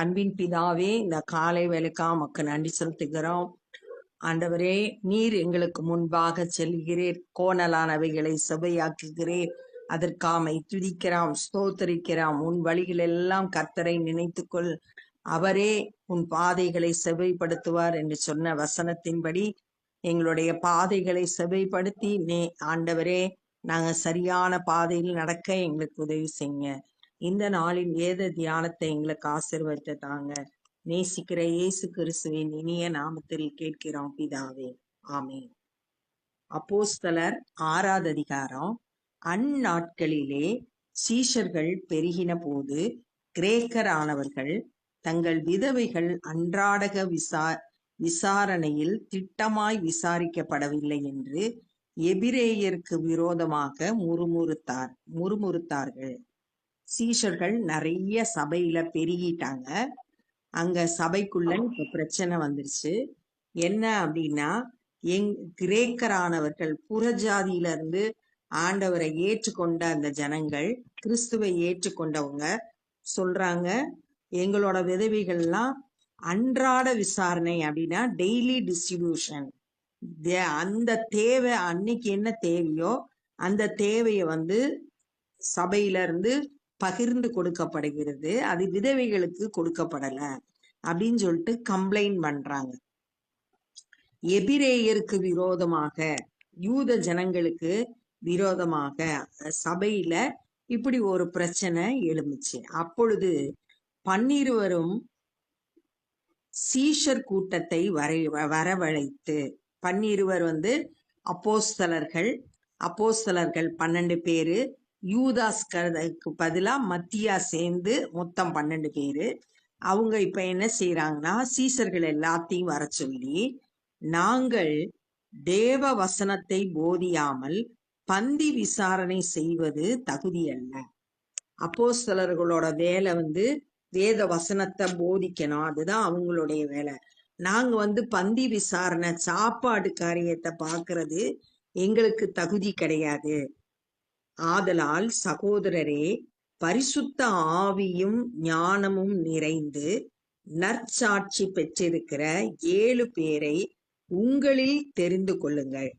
அன்பின் பிதாவே இந்த காலை வேலைக்கா மக்கு நன்றி செலுத்துகிறோம். ஆண்டவரே நீர் எங்களுக்கு முன்பாக செல்கிறீர். கோணலானவைகளை செவையாக்குகிறீர். அதற்காமை துதிக்கிறாம் ஸ்தோத்தரிக்கிறாம். உன் வழிகள் எல்லாம் கர்த்தரை நினைத்துக்கொள். அவரே உன் பாதைகளை செவைப்படுத்துவார் என்று சொன்ன வசனத்தின்படி எங்களுடைய பாதைகளை செவைப்படுத்தி நே ஆண்டவரே நாங்க சரியான பாதையில் நடக்க எங்களுக்கு உதவி செய்யுங்க. இந்த நாளின் வேத தியானத்தை எங்களுக்கு ஆசீர்வதித்து தாங்க நேசிக்கிற இயேசு கிறிஸ்துவின் இனிய நாமத்தில் கேட்கிறோம் பிதாவே. ஆமென். அப்போஸ்தலர் ஆறாவது அதிகாரம். அந்நாட்களிலே சீஷர்கள் பெருகின போது கிரேக்கரானவர்கள் தங்கள் விதவைகள் அன்றாடக விசா விசாரணையில் திட்டமாய் விசாரிக்கப்படவில்லை என்று எபிரேயருக்கு விரோதமாக முறுமுறுத்தார் முறுமுறுத்தார்கள். சீஷர்கள் நிறைய சபையில பெருகிட்டாங்க. அங்க சபைக்குள்ள இப்ப பிரச்சனை வந்துருச்சு. என்ன அப்படின்னா எங் கிரேக்கரானவர்கள் புறஜாதியில இருந்து ஆண்டவரை ஏற்றுக்கொண்ட அந்த ஜனங்கள் கிறிஸ்துவை ஏற்றுக்கொண்டவங்க சொல்றாங்க எங்களோட விதவிகள்லாம் அன்றாட விசாரணை அப்படின்னா டெய்லி டிஸ்ட்ரிபியூஷன் அந்த தேவை அன்னைக்கு என்ன தேவையோ அந்த தேவையை வந்து சபையில இருந்து பகிர்ந்து கொடுக்கப்படுகிறது. அது விதவைகளுக்கு கொடுக்கப்படல. அப்படின்னு சொல்லிட்டு கம்ப்ளைண்ட் பண்றாங்க. எபிரேயருக்கு விரோதமாக யூத ஜனங்களுக்கு விரோதமாக சபையில இப்படி ஒரு பிரச்சனை எழுந்துச்சு. அப்பொழுது பன்னிருவரும் சீஷர் கூட்டத்தை வரை வரவழைத்து பன்னிருவர் வந்து அப்போஸ்தலர்கள் அப்போஸ்தலர்கள் பன்னெண்டு பேரு யூதாஸ்கருக்கு பதிலாக மத்தியா சேர்ந்து மொத்தம் பன்னெண்டு பேர். அவங்க இப்போ என்ன செய்கிறாங்கன்னா சீசர்கள் எல்லாத்தையும் வர சொல்லி நாங்கள் தேவ வசனத்தை போதியாமல் பந்தி விசாரணை செய்வது தகுதி அல்ல. சிலர்களோட வேலை வந்து வேத வசனத்தை போதிக்கணும். அதுதான் அவங்களுடைய வேலை. நாங்க வந்து பந்தி விசாரணை சாப்பாடு காரியத்தை பாக்குறது எங்களுக்கு தகுதி கிடையாது. ஆதலால் சகோதரரே பரிசுத்த ஆவியும் ஞானமும் நிறைந்து நற்சாட்சி பெற்றிருக்கிற ஏழு பேரை உங்களில் தெரிந்து கொள்ளுங்கள்.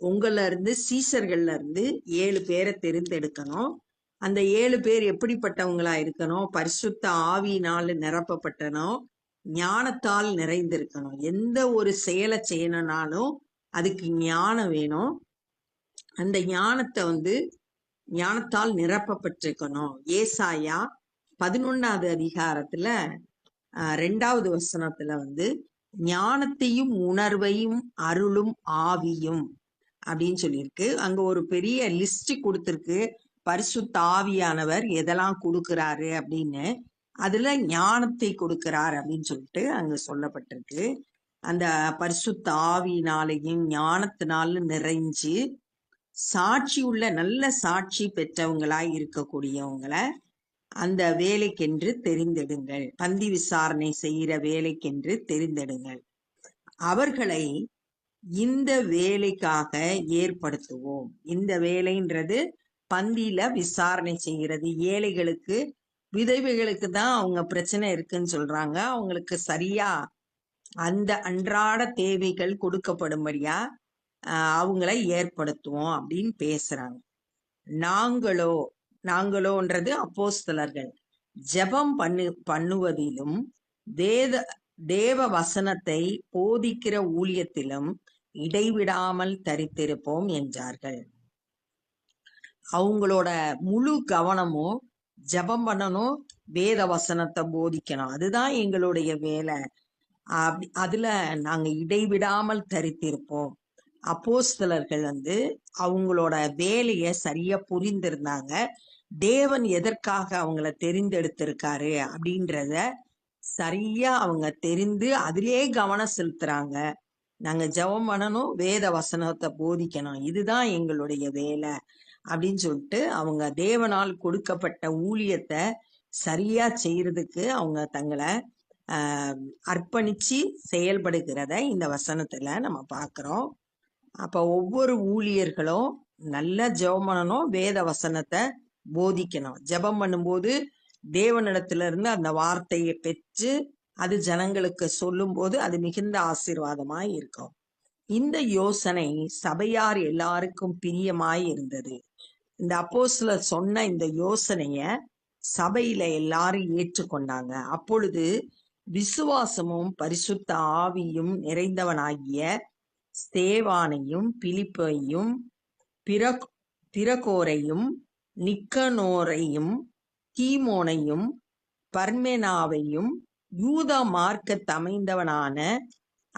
உங்கள இருந்து சீசர்கள்ல இருந்து ஏழு பேரை தெரிந்தெடுக்கணும். அந்த ஏழு பேர் எப்படிப்பட்டவங்களா இருக்கணும்? பரிசுத்த ஆவியினால் நிரப்பப்பட்டனும் ஞானத்தால் நிறைந்திருக்கணும். எந்த ஒரு செயலை செய்யணும்னாலும் அதுக்கு ஞானம் வேணும். அந்த ஞானத்தை வந்து ஞானத்தால் நிரப்பப்பட்டிருக்கணும். ஏசாயா பதினொன்னாவது அதிகாரத்துல ரெண்டாவது வசனத்துல வந்து ஞானத்தையும் உணர்வையும் அருளும் ஆவியும் அப்படின்னு சொல்லியிருக்கு. அங்க ஒரு பெரிய லிஸ்ட் கொடுத்துருக்கு. பரிசுத்த ஆவியானவர் எதெல்லாம் கொடுக்கிறாரு அப்படின்னு. அதுல ஞானத்தை கொடுக்கிறார் அப்படின்னு சொல்லிட்டு அங்க சொல்லப்பட்டிருக்கு. அந்த பரிசுத்த ஆவியினாலையும் ஞானத்தினால நிறைஞ்சு சாட்சி உள்ள நல்ல சாட்சி பெற்றவங்களாய் இருக்கக்கூடியவங்கள அந்த வேலைக்கென்று தெரிந்தெடுங்கள். பந்தி விசாரணை செய்கிற வேலைக்கென்று தெரிந்தெடுங்கள். அவர்களை இந்த வேலைக்காக ஏற்படுத்துவோம். இந்த வேலைன்றது பந்தியில விசாரணை செய்கிறது. ஏழைகளுக்கு விதவைகளுக்கு தான் அவங்க பிரச்சனை இருக்குன்னு சொல்றாங்க. அவங்களுக்கு சரியா அந்த அன்றாட தேவைகள் கொடுக்கப்படும்படியா அவங்கள ஏற்படுத்துவோம் அப்படின்னு பேசுறாங்க. நாங்களோ நாங்களோன்றது அப்போஸ்தலர்கள். ஜெபம் பண்ணு பண்ணுவதிலும் வேத தேவ வசனத்தை போதிக்கிற ஊழியத்திலும் இடைவிடாமல் தரித்திருப்போம் என்றார்கள். அவங்களோட முழு கவனமும் ஜபம் பண்ணணும் வேத வசனத்தை போதிக்கணும். அதுதான் எங்களுடைய வேலை. அப்படி அதுல நாங்க இடைவிடாமல் தரித்திருப்போம். அப்போஸ்தலர்கள் வந்து அவங்களோட வேலையை சரியா புரிந்திருந்தாங்க. தேவன் எதற்காக அவங்கள தெரிந்தெடுத்திருக்காரு அப்படின்றத சரியா அவங்க தெரிந்து அதிலே கவனம் செலுத்துறாங்க. நாங்க ஜெபம் பண்ணணும் வேத வசனத்தை போதிக்கணும் இதுதான் எங்களுடைய வேலை அப்படின்னு சொல்லிட்டு அவங்க தேவனால் கொடுக்கப்பட்ட ஊழியத்தை சரியா செய்யறதுக்கு அவங்க தங்களை அர்ப்பணிச்சு செயல்படுகிறத இந்த வசனத்துல நம்ம பார்க்கிறோம். அப்ப ஒவ்வொரு ஊழியர்களும் நல்ல ஜெபம் பண்ணணும் வேத வசனத்தை போதிக்கணும். ஜெபம் பண்ணும்போது தேவனிடத்திலிருந்து அந்த வார்த்தையை பெற்று அது ஜனங்களுக்கு சொல்லும்போது அது மிகுந்த ஆசீர்வாதமாய் இருக்கும். இந்த யோசனை சபையார் எல்லாருக்கும் பிரியமாய் இருந்தது. இந்த அப்போஸ்தலர் சொன்ன இந்த யோசனைய சபையில எல்லாரும் ஏற்றுக்கொண்டாங்க. அப்பொழுது விசுவாசமும் பரிசுத்த ஆவியும் நிறைந்தவனாகிய ஸ்தேவானையும் பிலிப்பையும் பிற- நிக்கனோரையும் தீமோனையும் பர்மெனாவையும் யூத மார்க்கத் அமைந்தவனான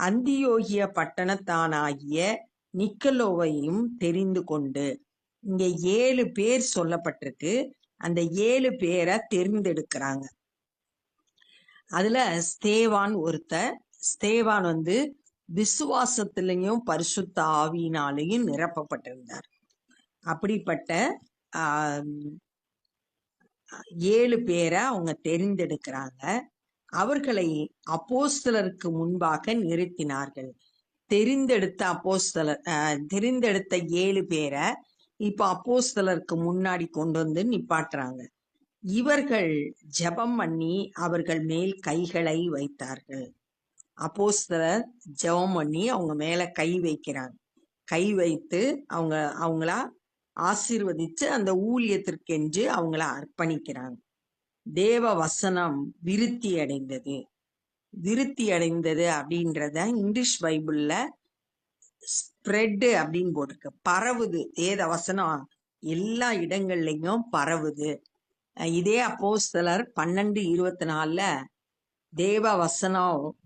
அந்தியோகிய பட்டணத்தானாகிய நிக்கலோவையும் தெரிந்து கொண்டு. இங்க ஏழு பேர் சொல்லப்பட்டிருக்கு. அந்த ஏழு பேரை தெரிந்தெடுக்கிறாங்க. அதுல ஸ்தேவான் ஒருத்தர். ஸ்தேவான் வந்து விசுவாசத்திலையும் பரிசுத்த ஆவியினாலேயும் நிரப்பப்பட்டிருந்தார். அப்படிப்பட்ட ஏழு பேரை அவங்க தெரிந்தெடுக்கிறாங்க. அவர்களை அப்போஸ்தலருக்கு முன்பாக நிறுத்தினார்கள். தெரிந்தெடுத்த அப்போஸ்தலர் அஹ், தெரிந்தெடுத்த ஏழு பேரை இப்ப அப்போஸ்தலருக்கு முன்னாடி கொண்டு வந்து நிப்பாட்டுறாங்க. இவர்கள் ஜெபம் பண்ணி அவர்கள் மேல் கைகளை வைத்தார்கள். அப்போஸ்தலர் ஜெபம் பண்ணி அவங்க மேல கை வைக்கிறாங்க. கை வைத்து அவங்க அவங்கள ஆசீர்வதிச்சு அந்த ஊழியத்திற்கென்று அவங்கள அர்ப்பணிக்கிறாங்க. தேவ வசனம் விருத்தி அடைந்தது. விருத்தி அடைந்தது அப்படின்றத இங்கிலீஷ் பைபிள்ல ஸ்ப்ரெட் அப்படின்னு போட்டிருக்கு. பரவுது. தேத வசனம் எல்லா இடங்கள்லையும் பரவுது. இதே அப்போஸ்தலர் பன்னெண்டு இருபத்தி நாலுல தேவ வசனம்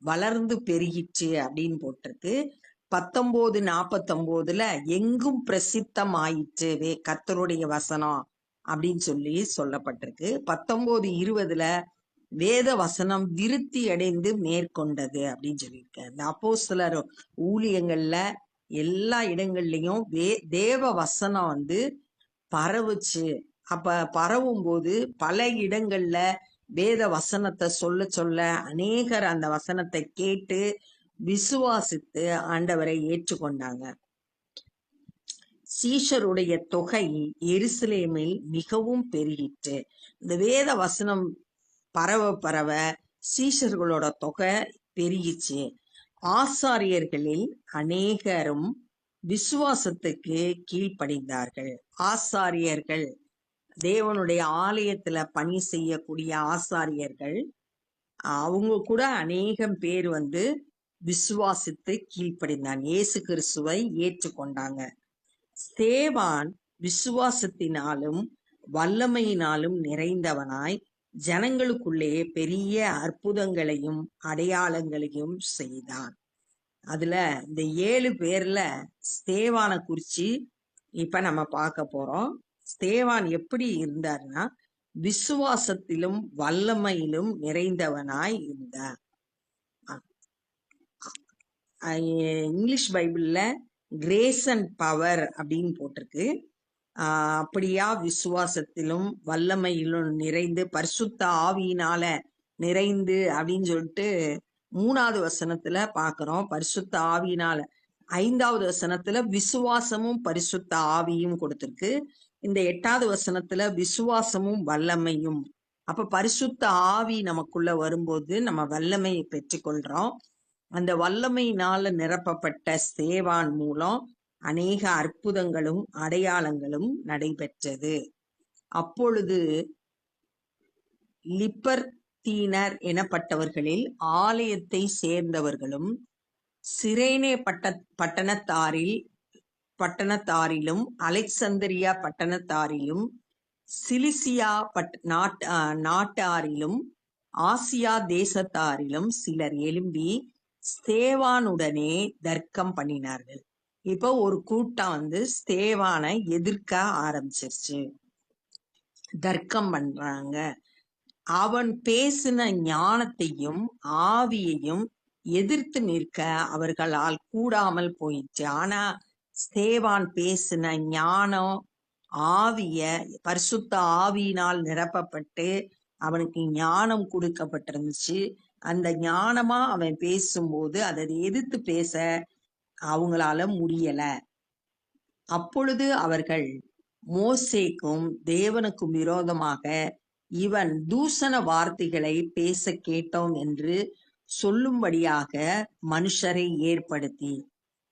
வளர்ந்து பெருகிச்சு அப்படின்னு போட்டிருக்கு. பத்தொன்பது நாப்பத்தொன்பதுல எங்கும் பிரசித்தம் ஆயிற்று வே கத்தருடைய வசனம் அப்படின்னு சொல்லி சொல்லப்பட்டிருக்கு. பத்தொன்பது இருபதுல வேத வசனம் விருத்தி அடைந்து மேற்கொண்டது அப்படின்னு சொல்லியிருக்கேன் இந்த சிலர் ஊழியங்கள்ல எல்லா இடங்கள்லையும் வே தேவ வசனம் வந்து பரவுச்சு. அப்ப பரவும் போது பல இடங்கள்ல வேத வசனத்தை சொல்ல சொல்ல அநேகர் அந்த வசனத்தை கேட்டு விசுவாசித்து ஆண்டவரை ஏற்றுக்கொண்டாங்க. சீஷருடைய தொகை எருசலேமில் மிகவும் பெருகிற்று. இந்த வேத வசனம் பரவ பரவ சீஷர்களோட தொகை பெருகிச்சு. ஆசாரியர்களில் அநேகரும் விசுவாசத்துக்கு கீழ்ப்படிந்தார்கள். ஆசாரியர்கள் தேவனுடைய ஆலயத்துல பணி செய்யக்கூடிய ஆசாரியர்கள் அவங்க கூட அநேகம் பேர் வந்து விசுவாசித்து கீழ்ப்படிந்தான் இயேசு கிறிஸ்துவை ஏற்றுக்கொண்டாங்க. ஸ்தேவான் விசுவாசத்தினாலும் வல்லமையினாலும் நிறைந்தவனாய் ஜனங்களுக்குள்ளே பெரிய அற்புதங்களையும் அடையாளங்களையும் செய்தான். அதுல இந்த ஏழு பேர்ல ஸ்தேவானை குறிச்சு இப்ப நம்ம பார்க்க போறோம். ஸ்தேவான் எப்படி இருந்தார்னா விசுவாசத்திலும் வல்லமையிலும் நிறைந்தவனாய் இருந்தார். இங்கிலீஷ் பைபிள்ல கிரேஸ் அண்ட் பவர் அப்படின்னு போட்டிருக்கு. ஆஹ் அப்படியா விசுவாசத்திலும் வல்லமையிலும் நிறைந்து பரிசுத்த ஆவியினால நிறைந்து அப்படின்னு சொல்லிட்டு மூணாவது வசனத்துல பாக்குறோம். பரிசுத்த ஆவியினால. ஐந்தாவது வசனத்துல விசுவாசமும் பரிசுத்த ஆவியும் கொடுத்திருக்கு. இந்த எட்டாவது வசனத்துல விசுவாசமும் வல்லமையும். அப்ப பரிசுத்த ஆவி நமக்குள்ள வரும்போது நம்ம வல்லமையை பெற்றுக்கொள்றோம். அந்த வல்லமையினால நிரப்பப்பட்ட சேவான் மூலம் அநேக அற்புதங்களும் அடையாளங்களும் நடைபெற்றது. அப்பொழுது லிப்பர்த்தீனர் எனப்பட்டவர்களில் ஆலயத்தை சேர்ந்தவர்களும் சிரேனே பட்ட பட்டணத்தாரில் பட்டணத்தாரிலும் அலெக்சந்திரியா பட்டணத்தாரிலும் சிலிசியா பட் நாட் நாட்டாரிலும் ஆசியா தேசத்தாரிலும் சிலர் எழும்பி ஸ்தேவானுடனே தர்க்கம் பண்ணினார்கள். இப்போ ஒரு கூட்டம் வந்து ஸ்தேவானை எதிர்க்க ஆரம்பிச்சிருச்சு. தர்க்கம் பண்றாங்க. அவன் பேசின ஞானத்தையும் ஆவியையும் எதிர்த்து நிற்க அவர்களால் கூடாமல் போயிடுச்சு. ஆனா ஸ்தேவான் பேசின ஞானம் ஆவிய பரிசுத்த ஆவியினால் நிரப்பப்பட்டு அவனுக்கு ஞானம் கொடுக்கப்பட்டிருந்துச்சு. அந்த ஞானமா அவன் பேசும்போது அதை எதிர்த்து பேச அவங்களால முடியல. அப்பொழுது அவர்கள் மோசேக்கும் தேவனுக்கும் விரோதமாக இவன் தூசண வார்த்தைகளை பேச கேட்டோம் என்று சொல்லும்படியாக மனுஷரை ஏற்படுத்தி.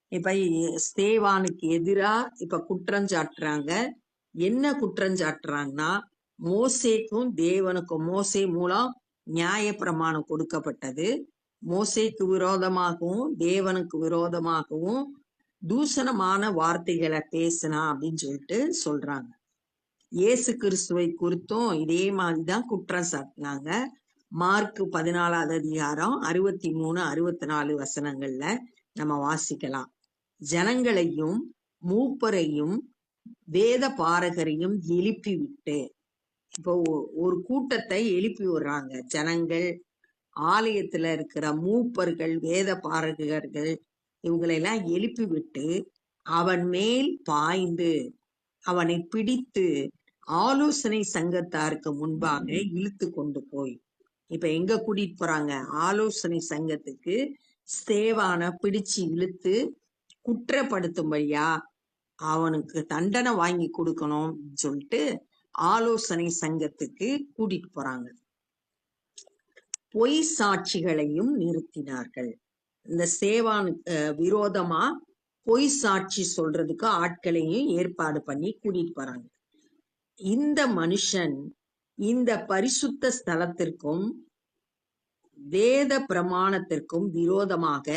இப்ப ஸ்தேவானுக்கு எதிரா இப்ப குற்றம் சாட்டுறாங்க. என்ன குற்றம் சாட்டுறாங்கன்னா மோசேக்கும் தேவனுக்கும் மோசே மூலம் நியாய பிரமாணம் கொடுக்கப்பட்டது. மோசேக்கு விரோதமாகவும் தேவனுக்கு விரோதமாகவும் தூஷணமான வார்த்தைகளை பேசினா அப்படின்னு சொல்லிட்டு சொல்றாங்க. இயேசு கிறிஸ்துவை குறித்தும் இதே மாதிரிதான் குற்றம் சாட்டினாங்க. மார்க் பதினாலாவது அதிகாரம் அறுபத்தி மூணு அறுபத்தி நாலு வசனங்கள்ல நம்ம வாசிக்கலாம். ஜனங்களையும் மூப்பரையும் வேத பாரகரையும் எழுப்பி விட்டு இப்போ ஒரு கூட்டத்தை எழுப்பி விடுறாங்க. ஜனங்கள் ஆலயத்துல இருக்கிற மூப்பர்கள் வேத பாரகர்கள் இவங்களெல்லாம் எழுப்பி விட்டு அவன் மேல் பாய்ந்து அவனை பிடித்து ஆலோசனை சங்கத்தாருக்கு முன்பாக இழுத்து கொண்டு போய் இப்ப எங்க கூட்டிட்டு போறாங்க? ஆலோசனை சங்கத்துக்கு ஸ்தேவான பிடிச்சு இழுத்து குற்றப்படுத்தும்படியா அவனுக்கு தண்டனை வாங்கி கொடுக்கணும் சொல்லிட்டு ஆலோசனை சங்கத்துக்கு கூட்டிட்டு போறாங்க. பொய் சாட்சிகளையும் நிறுத்தினார்கள். இந்த சேவானுக்கு விரோதமா பொய் சாட்சி சொல்றதுக்கு ஆட்களையும் ஏற்பாடு பண்ணி கூட்டிட்டு போறாங்க. இந்த மனுஷன் இந்த பரிசுத்த ஸ்தலத்திற்கும் வேத பிரமாணத்திற்கும் விரோதமாக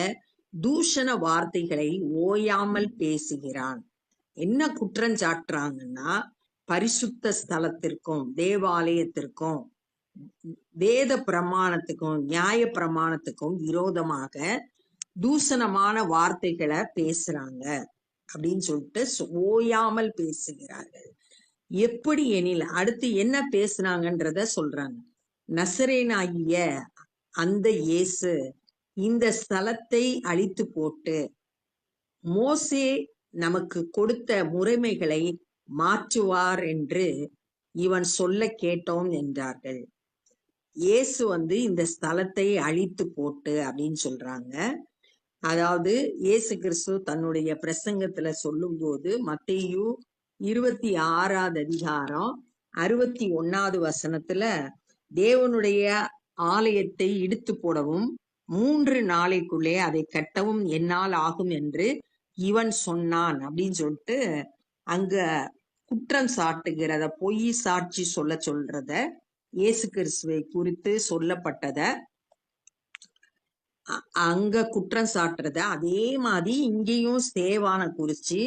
தூஷண வார்த்தைகளை ஓயாமல் பேசுகிறான். என்ன குற்றம் சாட்டுறாங்கன்னா பரிசுத்த ஸ்தலத்திற்கும் தேவாலயத்திற்கும் வேத பிரமாணத்துக்கும் நியாய பிரமாணத்துக்கும் விரோதமாக தூஷணமான வார்த்தைகளை பேசுறாங்க அப்படின்னு சொல்லிட்டு ஓயாமல் பேசுகிறார்கள். எப்படி எனில் அடுத்து என்ன பேசுனாங்கன்றத சொல்றாங்க. நசரேனாகிய அந்த இயேசு இந்த ஸ்தலத்தை அழித்து போட்டு மோசே நமக்கு கொடுத்த முறைமைகளை மாற்றுவார் என்று இவன் சொல்ல கேட்டோம் என்றார்கள். இயேசு வந்து இந்த ஸ்தலத்தை அழித்து போட்டு அப்படின்னு சொல்றாங்க. அதாவது இயேசு கிறிஸ்து தன்னுடைய பிரசங்கத்துல சொல்லும்போது மத்தையு இருபத்தி ஆறாவது அதிகாரம் அறுபத்தி ஒன்னாவது வசனத்துல தேவனுடைய ஆலயத்தை இடித்து போடவும் மூன்று நாளைக்குள்ளே அதை கட்டவும் என்னால் ஆகும் என்று இவன் சொன்னான் அப்படின்னு சொல்லிட்டு அங்க குற்றம் சாட்டுகிறத பொய் சாட்சி சொல்ல சொல்றத இயேசு கிறிஸ்துவை குறித்து சொல்லப்பட்டத அ- அங்க குற்றம் சாட்டுறத அதே மாதிரி இங்கேயும் சேவான குறிச்சு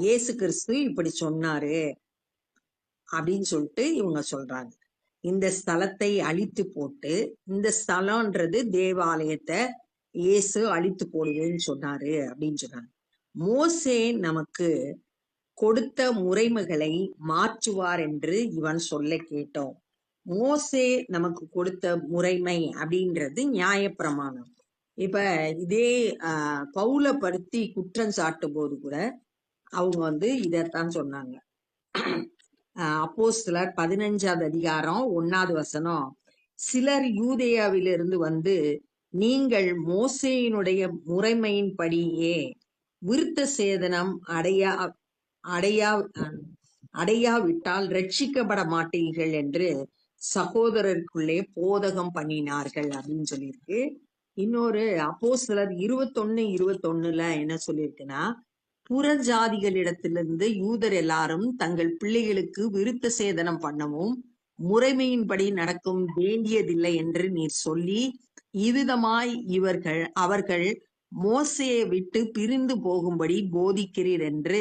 இயேசு கிறிஸ்து இப்படி சொன்னாரு அப்படின்னு சொல்லிட்டு இவங்க சொல்றாங்க. இந்த ஸ்தலத்தை அழித்து போட்டு இந்த ஸ்தலம்ன்றது தேவாலயத்தை இயேசு அழித்து போடுவேன்னு சொன்னாரு அப்படின்னு சொன்னாங்க மோசே நமக்கு கொடுத்த முறைமைகளை மாற்றுவார் என்று இவன் சொல்ல கேட்டோம். மோசே நமக்கு கொடுத்த முறைமை அப்படின்றது நியாயப்பிரமாணம். இப்ப இதே ஆஹ், பவுலை படுத்தி குற்றம் சாட்டும் போது கூட அவங்க வந்து இதைத்தான் சொன்னாங்க. அப்போஸ்தலர் பதினஞ்சாவது அதிகாரம் ஒன்னாவது வசனம். சிலர் யூதேயாவிலிருந்து வந்து நீங்கள் மோசேயினுடைய முறைமையின்படியே விருத்த சேதனம் அடையா அடையா அஹ், அடையாவிட்டால் ரட்சிக்கப்பட மாட்டீர்கள் என்று சகோதரருக்குள்ளே போதகம் பண்ணினார்கள் அப்படின்னு சொல்லியிருக்கு. இன்னொரு அப்போ சிலர் இருபத்தொன்னு இருபத்தொன்னுல என்ன சொல்லியிருக்குன்னா புறஜாதிகளிடத்திலிருந்து யூதர் எல்லாரும் தங்கள் பிள்ளைகளுக்கு விருத்த சேதனம் பண்ணவும் முறைமையின்படி நடக்கும் வேண்டியதில்லை என்று நீர் சொல்லி இவ்விதமாய் இவர்கள் அவர்கள் மோசையை விட்டு பிரிந்து போகும்படி போதிக்கிறீர் என்று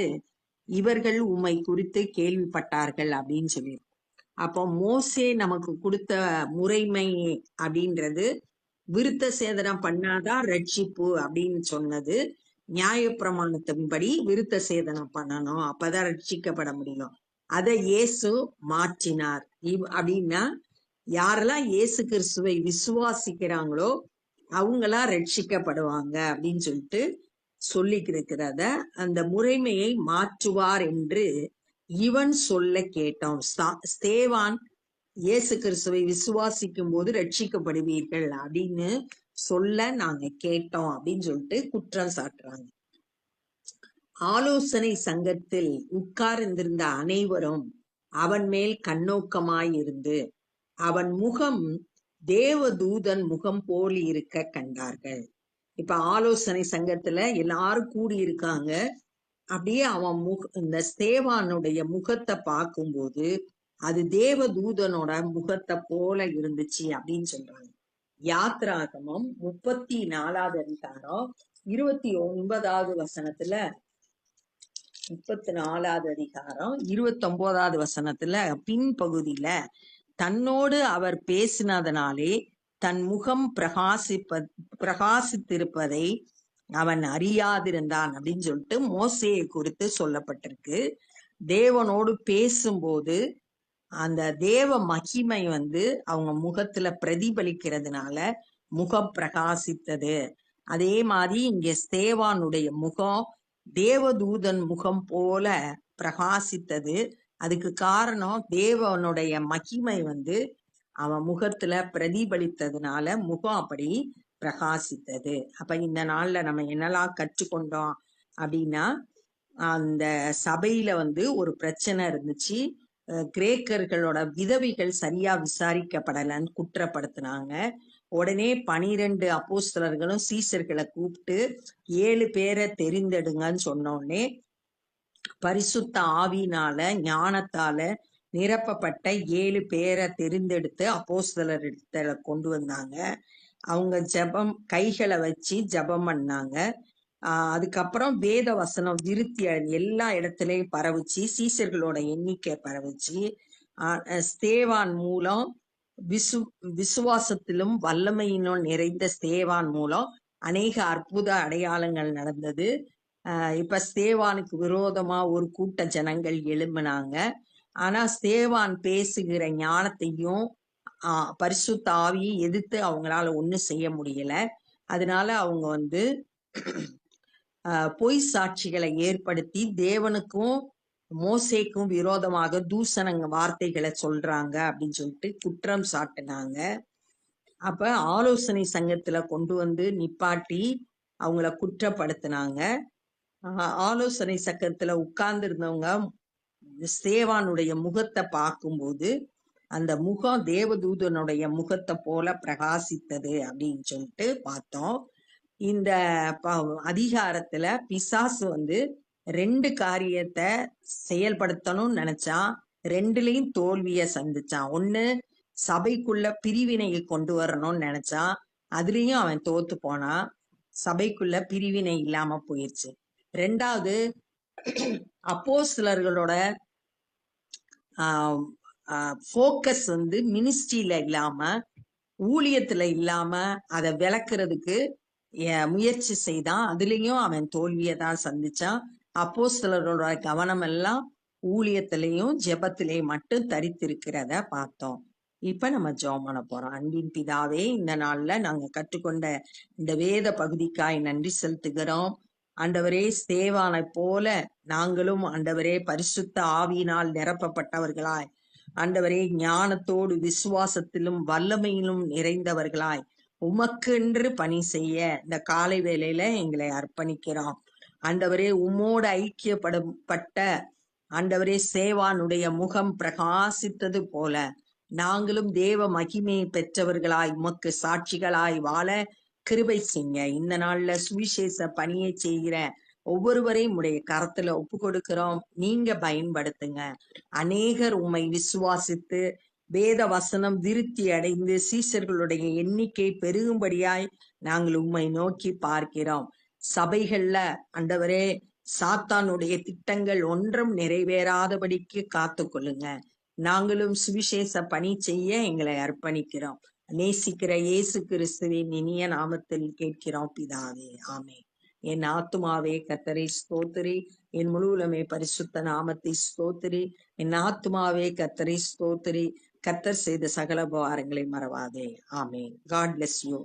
இவர்கள் உம்மை குறித்து கேள்விப்பட்டார்கள் அப்படின்னு சொல்லி. அப்போ மோசே நமக்கு கொடுத்த முறைமை அப்படின்றது விருத்த சேதனம் பண்ணாதான் ரட்சிப்பு அப்படின்னு சொன்னது. நியாயப்பிரமாணத்தின்படி விருத்த சேதனம் பண்ணணும். அப்பதான் ரட்சிக்கப்பட முடியும். அதை இயேசு மாற்றினார். அப்படின்னா யாரெல்லாம் இயேசு கிறிஸ்துவை விசுவாசிக்கிறாங்களோ அவங்களா ரட்சிக்கப்படுவாங்க அப்படின்னு சொல்லிட்டு சொல்லிக்கிறத அந்த முறைமையை மாற்றுவார் என்று இவன் சொல்ல கேட்டோம். ஸ்தேவான் இயேசு கிறிஸ்துவை விசுவாசிக்கும் போது ரட்சிக்கப்படுவீர்கள் அப்படின்னு சொல்ல நாங்க கேட்டோம் அப்படின்னு சொல்லிட்டு குற்றம் சாட்டுறாங்க. ஆலோசனை சங்கத்தில் உட்கார்ந்திருந்த அனைவரும் அவன் மேல் கண்ணோக்கமாயிருந்து அவன் முகம் தேவதூதன் முகம் போல் இருக்க கண்டார்கள். இப்ப ஆலோசனை சங்கத்துல எல்லாரும் கூடி இருக்காங்க அப்படியே அவன் முக இந்த ஸ்தேவானுடைய முகத்தை பார்க்கும்போது அது தேவதூதனோட முகத்தை போல இருந்துச்சு அப்படின்னு சொல்றாங்க. யாத்ராகமம் முப்பத்தி நாலாவது அதிகாரம் இருபத்தி ஒன்பதாவது வசனத்துல முப்பத்தி நாலாவது அதிகாரம் இருபத்தி ஒன்பதாவது வசனத்துல பின்பகுதியில தன்னோடு அவர் பேசினதனாலே தன் முகம் பிரகாசிப்ப பிரகாசித்திருப்பதை அவன் அறியாதிருந்தான் அப்படின்னு சொல்லிட்டு மோசையை குறித்து சொல்லப்பட்டிருக்கு. தேவனோடு பேசும்போது அந்த தேவ மகிமை வந்து அவங்க முகத்துல பிரதிபலிக்கிறதுனால முகம் பிரகாசித்தது. அதே மாதிரி இங்க ஸ்தேவானுடைய முகம் தேவதூதன் முகம் போல பிரகாசித்தது. அதுக்கு காரணம் தேவனுடைய மகிமை வந்து அவன் முகத்துல பிரதிபலித்ததுனால முகம் அப்படி பிரகாசித்தது. அப்ப இந்த நாள்ல நம்ம என்னெல்லாம் கற்றுக்கொண்டோம் அப்படின்னா அந்த சபையில வந்து ஒரு பிரச்சனை இருந்துச்சு. கிரேக்கர்களோட விதவைகள் சரியா விசாரிக்கப்படலன்னு குற்றப்படுத்தினாங்க. உடனே பனிரெண்டு அப்போஸ்தலர்களும் சீசர்களை கூப்பிட்டு ஏழு பேரை தெரிந்தெடுங்கன்னு சொன்னோடனே பரிசுத்த ஆவினால ஞானத்தால நிரப்பப்பட்ட ஏழு பேரை தெரிந்தெடுத்து அப்போஸ்தலர் கொண்டு வந்தாங்க. அவங்க ஜெபம் கைகளை வச்சு ஜெபம் பண்ணாங்க. அதுக்கப்புறம் வேத வசனம் விருத்தி எல்லா இடத்துலயும் பரவுச்சு. சீசர்களோட எண்ணிக்கை பரவுச்சு. ஸ்தேவான் மூலம் விசு விசுவாசத்திலும் வல்லமையினும் நிறைந்த ஸ்தேவான் மூலம் அநேக அற்புத அடையாளங்கள் நடந்தது. ஆஹ் இப்ப ஸ்தேவானுக்கு விரோதமா ஒரு கூட்ட ஜனங்கள் எழும்பினாங்க. ஆனா ஸ்தேவான் பேசுகிற ஞானத்தையும் ஆஹ் பரிசுத்த ஆவியை எதிர்த்து அவங்களால ஒன்றும் செய்ய முடியல. அதனால அவங்க வந்து பொய் சாட்சிகளை ஏற்படுத்தி தேவனுக்கும் மோசேக்கும் விரோதமாக தூசணங்க வார்த்தைகளை சொல்றாங்க அப்படின்னு சொல்லிட்டு குற்றம் சாட்டினாங்க. அப்ப ஆலோசனை சங்கத்துல கொண்டு வந்து நிப்பாட்டி அவங்கள குற்றப்படுத்தினாங்க. ஆலோசனை சக்கரத்துல உட்கார்ந்து இருந்தவங்க முகத்தை பார்க்கும்போது அந்த முகம் தேவதூதனுடைய முகத்தை போல பிரகாசித்தது அப்படின்னு சொல்லிட்டு பார்த்தோம். இந்த ப- அதிகாரத்துல பிசாசு வந்து ரெண்டு காரியத்தை செயல்படுத்தணும்னு நினைச்சான். ரெண்டுலயும் தோல்விய சந்திச்சான். ஒண்ணு சபைக்குள்ள பிரிவினையை கொண்டு வரணும்னு நினைச்சான். அதுலயும் அவன் தோத்து போனான். சபைக்குள்ள பிரிவினை இல்லாம போயிருச்சு. ரெண்டாவது அப்போஸ்தலர்களோட ஃபோக்கஸ் வந்து மினிஸ்ட்ரியில இல்லாம ஊழியத்துல இல்லாம அதை விளக்குறதுக்கு முயற்சி செய்தான். அதுலயும் அவன் தோல்வியை தான் சந்திச்சான். அப்போஸ்தலரோட கவனம் எல்லாம் ஊழியத்திலையும் ஜெபத்திலையும் மட்டும் தரித்திருக்கிறத பார்த்தோம். இப்ப நம்ம ஜோம் பண்ண போறோம். அன்பின் பிதாவே இந்த நாள்ல நாங்க கற்றுக்கொண்ட இந்த வேத பகுதிக்காய் நன்றி செலுத்துகிறோம். ஆண்டவரே சேவானை போல நாங்களும் ஆண்டவரே பரிசுத்த ஆவியினால் நிரப்பப்பட்டவர்களாய். ஆண்டவரே ஞானத்தோடு விசுவாசத்திலும் வல்லமையிலும் நிறைந்தவர்களாய். உமக்கென்று பணி செய்ய இந்த காலை வேலையில எங்களை அர்ப்பணிக்கிறோம் ஆண்டவரே உம்மோடு ஐக்கியப்படப்பட்ட ஆண்டவரே சேவானுடைய முகம் பிரகாசித்தது போல நாங்களும் தேவ மகிமையை பெற்றவர்களாய் உமக்கு சாட்சிகளாய் வாழ கிருபை செய்ய. இந்த நாள்ல சுவிசேஷ பணியை செய்கிற ஒவ்வொருவரையும் உடைய கரத்துல ஒப்பு கொடுக்கிறோம் நீங்க பயன்படுத்துங்க. அநேகர் உம்மை விசுவாசித்து வேத வசனம் விருத்தி அடைந்து சீசர்களுடைய எண்ணிக்கை பெருகும்படியாய் நாங்கள் உம்மை நோக்கி பார்க்கிறோம். சபைகள்ல அண்டவரே சாத்தானுடைய திட்டங்கள் ஒன்றும் நிறைவேறாதபடிக்கு காத்து கொள்ளுங்க நாங்களும் சுவிசேஷ பணி செய்ய எங்களை அர்ப்பணிக்கிறோம். நேசிக்கிற இயேசு கிறிஸ்துவின் இனிய நாமத்தில் கேட்கிறோம் பிதாவே ஆமே என் ஆத்துமாவே கத்தரை ஸ்தோத்திரி. என் முழுவலுமே பரிசுத்த நாமத்தை ஸ்தோத்திரி. என் ஆத்துமாவே கத்தரை ஸ்தோத்திரி. கத்தர் செய்த சகல உபகாரங்களை மறவாதே. ஆமே காட் பிளெஸ் யூ